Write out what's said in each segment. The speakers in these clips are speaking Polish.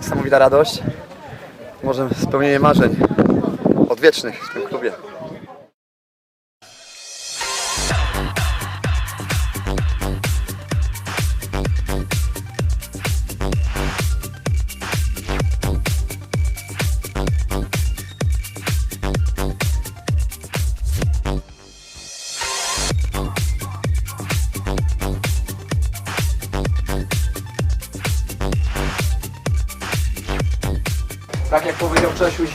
niesamowita radość. Może spełnienie marzeń odwiecznych w tym klubie.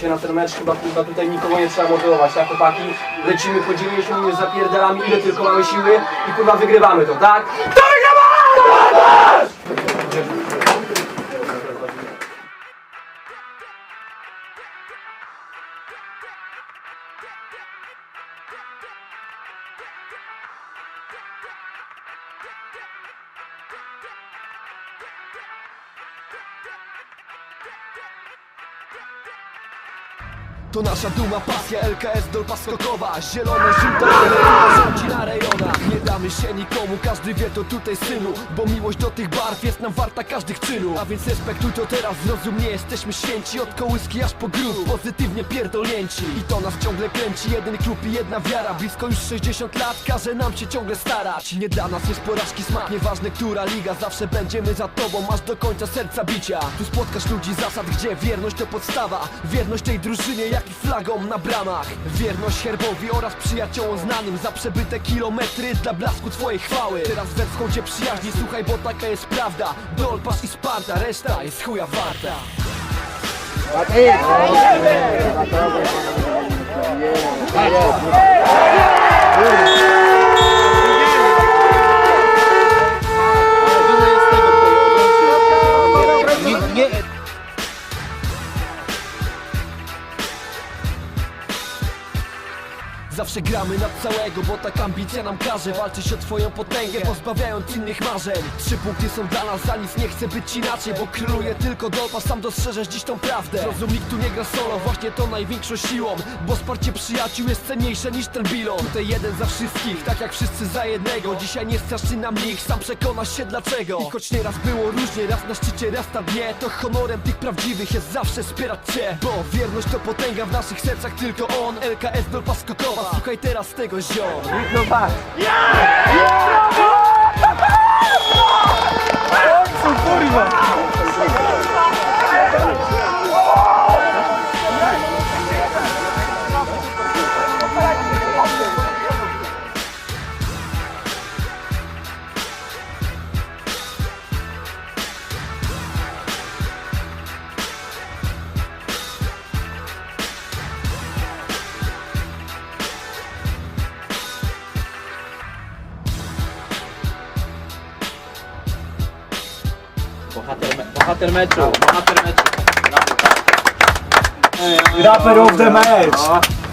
Dzisiaj na ten mecz, chyba, chyba tutaj nikogo nie trzeba motywować, tak chłopaki? Lecimy po 90 minut zapierdalami, ile tylko mamy siły i kurwa wygrywamy to, tak? To nasza duma, pasja, LKS, dolpa skokowa Zielone, żółte, rządzi na rejonach Nie damy się nikomu, każdy wie to tutaj synu. Bo miłość do tych barw jest nam warta każdych czynów A więc respektuj to teraz, zrozum, nie jesteśmy święci. Od kołyski aż po grób, pozytywnie pierdolnięci. I to nas ciągle kręci, jeden klub i jedna wiara. Blisko już 60 lat, każe nam się ciągle starać. Nie dla nas jest porażki smak, nieważne która liga. Zawsze będziemy za tobą, aż do końca serca bicia. Tu spotkasz ludzi zasad, gdzie wierność to podstawa. Wierność tej drużynie, jak i flagom na bramach. Wierność herbowi oraz przyjaciołom znanym Za przebyte kilometry dla blasku twojej chwały. Teraz we wschodzie przyjaźni, słuchaj, bo taka jest prawda. Dolpas i Sparta, reszta jest chuja warta. Zawsze gramy na całego, bo tak ambicja nam każe Walczyć o twoją potęgę, pozbawiając innych marzeń. Trzy punkty są dla nas, za nic nie chcę być inaczej Bo króluje tylko dopa, sam dostrzeżesz dziś tą prawdę. Zrozum, nikt tu nie gra solo, właśnie to największą siłą Bo wsparcie przyjaciół jest cenniejsze niż ten bilon. Tutaj jeden za wszystkich, tak jak wszyscy za jednego. Dzisiaj nie straszy nam nikt, sam przekonasz się dlaczego. I choć nieraz było różnie, raz na szczycie, raz na dnie To honorem tych prawdziwych jest zawsze wspierać cię. Bo wierność to potęga w naszych sercach tylko on LKS Dolpa Skokowa, słuchaj teraz tego ziom. Bohater, me- bohater meczu, bohater meczu. Rapper of the match!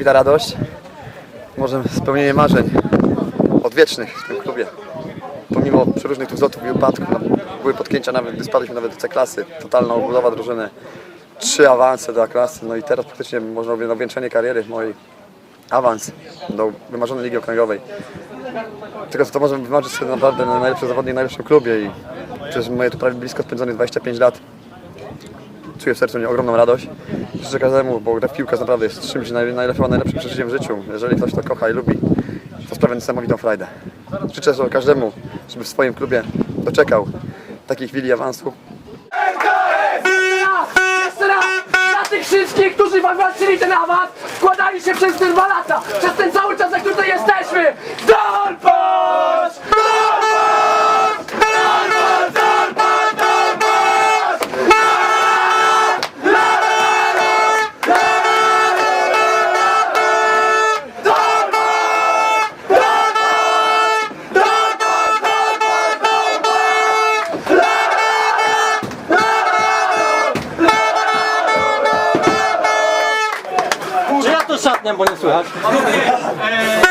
Niesamowita radość. Może spełnienie marzeń odwiecznych w tym klubie. Pomimo przeróżnych tu wzlotów i upadków, no, były potknięcia nawet, gdy spadliśmy nawet do C-klasy. Totalna obudowa drużyny. Trzy awanse do A-klasy. No i teraz praktycznie można mówić na wieńczenie kariery mojej. Awans do wymarzonej Ligi Okręgowej. Tylko co to możemy wymarzyć sobie naprawdę na najlepszy zawodnik najlepszym klubie i przez moje tu prawie blisko spędzone 25 lat czuję w sercu ogromną radość. Życzę każdemu, bo gra w piłkę naprawdę jest czymś naj, najlepszym, najlepszym przeżyciem w życiu. Jeżeli ktoś to kocha i lubi, to sprawia niesamowitą frajdę. Życzę sobie każdemu, żeby w swoim klubie doczekał takiej chwili awansu. Jeszcze raz! Dla tych wszystkich, którzy walczyli ten awans, składali się przez te dwa lata, przez ten cały czas, jak tutaj jesteśmy! Dolpos! E,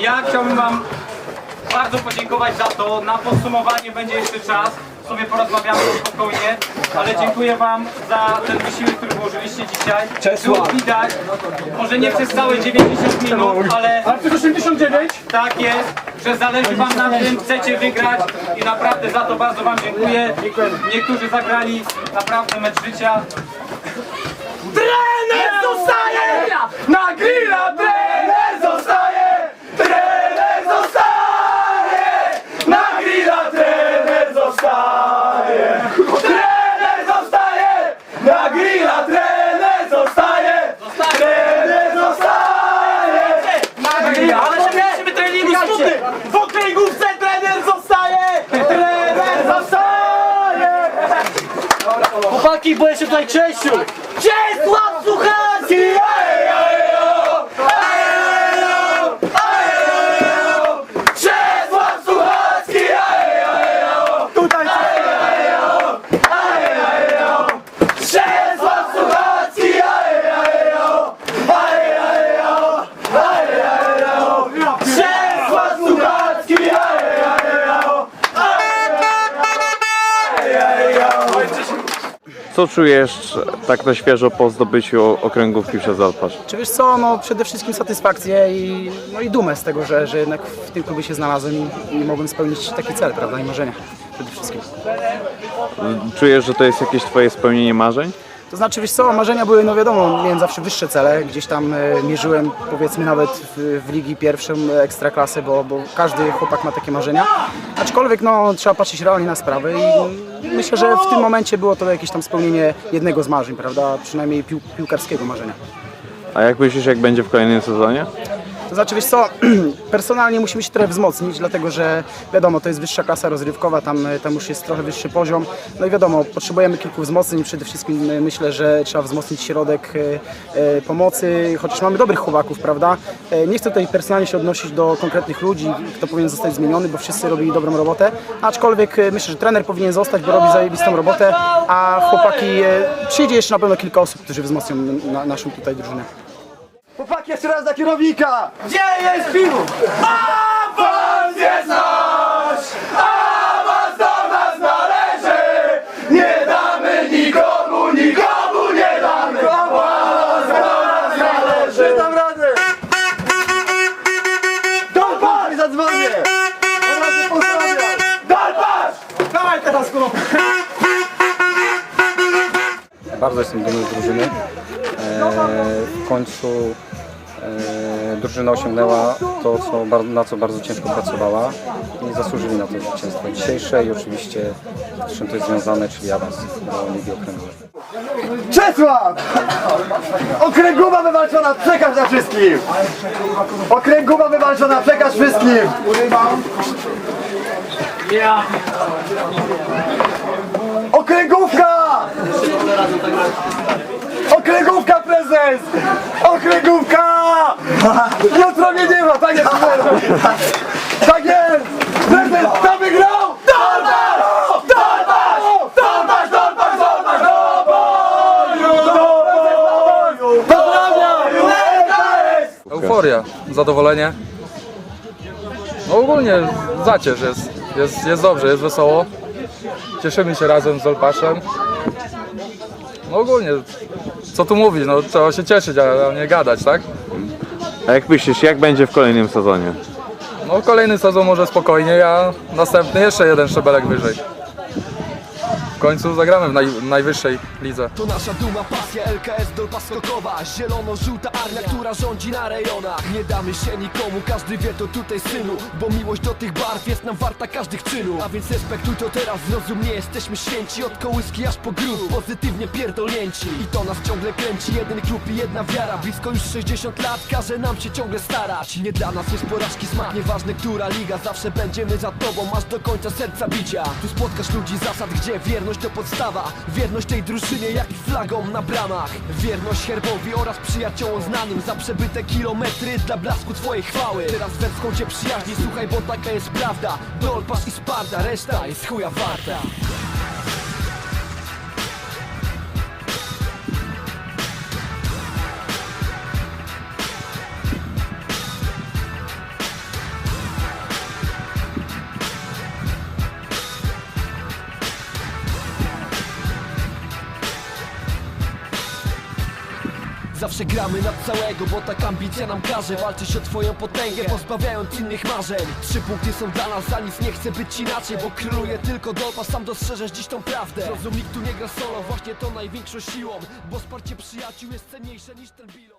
Ja chciałbym Wam bardzo podziękować za to. Na podsumowanie będzie jeszcze czas. Sobie porozmawiamy spokojnie, ale dziękuję Wam za ten wysiłek, który włożyliście dzisiaj. Tu widać, może nie przez całe 90 minut, ale jest 89? tak jest, że zależy Wam na tym, chcecie wygrać i naprawdę za to bardzo Wam dziękuję. Niektórzy zagrali naprawdę mecz życia. Trener zostaje! Na grilla trener zostaje! Trener zostaje! Na grilla trener zostaje! Trener zostaje! Na grilla trener zostaje! Trener zostaje! Na grilla Ale nie! treningu smutny! W okręgówce trener zostaje! Trener zostaje! Chłopaki, bo jeszcze tutaj Czesiu! Co czujesz tak na świeżo po zdobyciu okręgówki przez Alpasz? Czy wiesz co, no przede wszystkim satysfakcję i, no i dumę z tego, że, że jednak w tym klubie się znalazłem i, i mogłem spełnić taki cel, prawda, i marzenia przede wszystkim. Czujesz, że to jest jakieś twoje spełnienie marzeń? To znaczy, wiesz co, marzenia były, no wiadomo, miałem zawsze wyższe cele, gdzieś tam e, mierzyłem powiedzmy nawet w, w ligi pierwszą e, ekstraklasy, bo, bo każdy chłopak ma takie marzenia, aczkolwiek no trzeba patrzeć realnie na sprawę i myślę, że w tym momencie było to jakieś tam spełnienie jednego z marzeń, prawda, przynajmniej pił, piłkarskiego marzenia. A jak myślisz, jak będzie w kolejnym sezonie? To znaczy, wiesz co, personalnie musimy się trochę wzmocnić, dlatego że wiadomo, to jest wyższa klasa rozrywkowa, tam, tam już jest trochę wyższy poziom. No i wiadomo, potrzebujemy kilku wzmocnień przede wszystkim e, myślę, że trzeba wzmocnić środek e, e, pomocy, chociaż mamy dobrych chłopaków, prawda? E, Nie chcę tutaj personalnie się odnosić do konkretnych ludzi, kto powinien zostać zmieniony, bo wszyscy robili dobrą robotę, aczkolwiek e, myślę, że trener powinien zostać, bo robi zajebistą robotę, a chłopaki, e, przyjdzie jeszcze na pewno kilka osób, którzy wzmocnią na, naszą tutaj drużynę. Chłopaki, jeszcze raz dla kierownika! Gdzie jest piwo? Awans jest nasz! Awans do nas należy! Nie damy nikomu, nikomu nie damy! Awans do nas należy! Dam radę! Dolpacz! I zadzwonię! Na razie pozdrawiam! Dolpacz! Dawaj teraz kurwa! Bardzo jestem dumny z drużyny. W końcu e, drużyna osiągnęła to, co, na co bardzo ciężko pracowała i zasłużyli na to zwycięstwo dzisiejsze i oczywiście z czym to jest związane, czyli awans do Ligi Okręgowej. Czesław! Okręgówa wywalczona, przekaż na wszystkim! Okręgówa wywalczona, przekaż wszystkim! Okręgówka! Okręgówka prezes! Okręgówka! Jutro mnie nie ma, tak jest! Tak jest! Prezes, kto wygrał? Dolbasz! Dolbasz! Dolbasz, Dolbasz, Dolbasz, do boju! Do boju! Pozdrawiam! LKS! zadowolenie. No ogólnie zacierz jest, jest, jest dobrze, jest wesoło. Cieszymy się razem z Dolpaszem. No ogólnie, co tu mówić, no trzeba się cieszyć, a nie gadać, tak? A jak myślisz, jak będzie w kolejnym sezonie? No kolejny sezon może spokojnie, a następny jeszcze jeden szczebelek wyżej. Końcu zagramy w naj, najwyższej lidze. To nasza duma, pasja LKS Dolpa Skokowa Zielono-żółta armia, która rządzi na rejonach. Nie damy się nikomu, każdy wie to tutaj synu. Bo miłość do tych barw jest nam warta każdych czynów A więc respektuj to teraz, zrozum, nie jesteśmy święci. Od kołyski aż po grób, pozytywnie pierdolnięci. I to nas ciągle kręci, jeden klub i jedna wiara. Blisko już 60 lat, każe nam się ciągle starać. Nie dla nas jest porażki smak, nieważne która liga. Zawsze będziemy za tobą, aż do końca serca bicia. Tu spotkasz ludzi zasad, gdzie wierność to podstawa Wierność tej drużynie jak i flagom na bramach. Wierność herbowi oraz przyjaciołom znanym Za przebyte kilometry dla blasku twojej chwały. Teraz weską cię przyjaźni, słuchaj, bo taka jest prawda. Dolpasz i Sparta, reszta jest chuja warta Zawsze gramy na całego, bo tak ambicja nam każe. Walczyć o twoją potęgę, pozbawiając innych marzeń. Trzy punkty są dla nas, za nic nie chcę być inaczej Bo króluje tylko dolpa, sam dostrzeżesz dziś tą prawdę. Zrozum, nikt tu nie gra solo, właśnie to największą siłą. Bo wsparcie przyjaciół jest cenniejsze niż ten bilon